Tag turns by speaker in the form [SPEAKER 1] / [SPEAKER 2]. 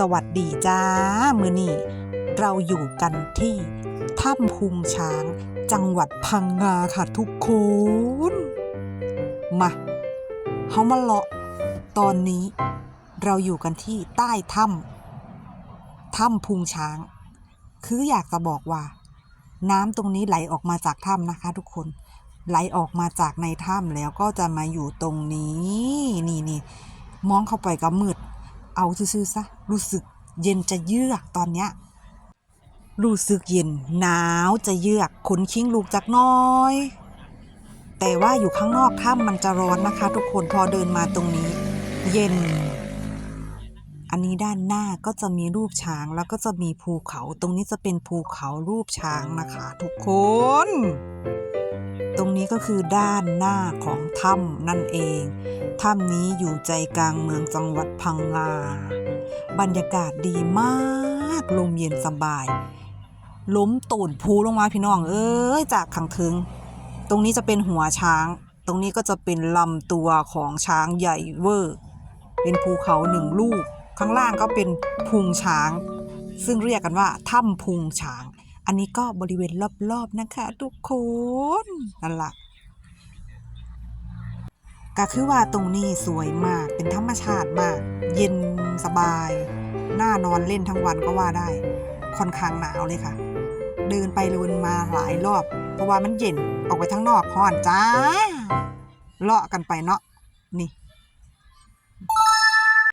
[SPEAKER 1] สวัสดีจ้า มือนี่เราอยู่กันที่ถ้ำพุงช้างจังหวัดพังงาค่ะทุกคน มาเฮามาเลาะตอนนี้เราอยู่กันที่ใต้ถ้ำถ้ำพุงช้าง คืออยากจะบอกว่า น้ำตรงนี้ไหลออกมาจากถ้ำนะคะทุกคนไหลออกมาจากในถ้ำแล้วก็จะมาอยู่ตรงนี้ นี่นี่มองเข้าไปก็มืด เอาซื่อๆซะรู้สึกเย็นจะเยือกตอนเนี้ยรู้สึกเย็นหนาวจะเยือกขนคิงลูกจากน้อย แต่ว่าอยู่ข้างนอกถ้ำมันจะร้อนนะคะ ทุกคนพอเดินมาตรงนี้ เย็น อันนี้ด้านหน้าก็จะมีรูปช้างแล้วก็จะมีภูเขา ตรงนี้จะเป็นภูเขารูปช้างนะคะ ทุกคน นี้ก็คือด้านหน้าของถ้ำนั่นเอง ถ้ำนี้อยู่ใจกลางเมืองจังหวัดพังงา บรรยากาศดีมาก ลมเย็นสบาย ล้มตูนพูลงมาพี่น้อง เอ้ยจากขังถึง ตรงนี้จะเป็นหัวช้าง ตรงนี้ก็จะเป็นลำตัวของช้างใหญ่เวอร์ เป็นภูเขาหนึ่งลูก ข้างล่างก็เป็นพุงช้าง ซึ่งเรียกกันว่าถ้ำพุงช้าง อันนี้ก็บริเวณรอบๆนะคะ ทุกคนนั่นละก็คือว่าตรงนี้สวยมากเป็นธรรมชาติมาก เย็นสบาย น่านอนเล่นทั้งวันก็ว่าได้ ค่อนข้างหนาวเลยค่ะ เดินไปเดินมาหลายรอบ เพราะว่ามันเย็นออกไปทั้งนอกห้อนจ้าเลาะกันไปเนาะนี่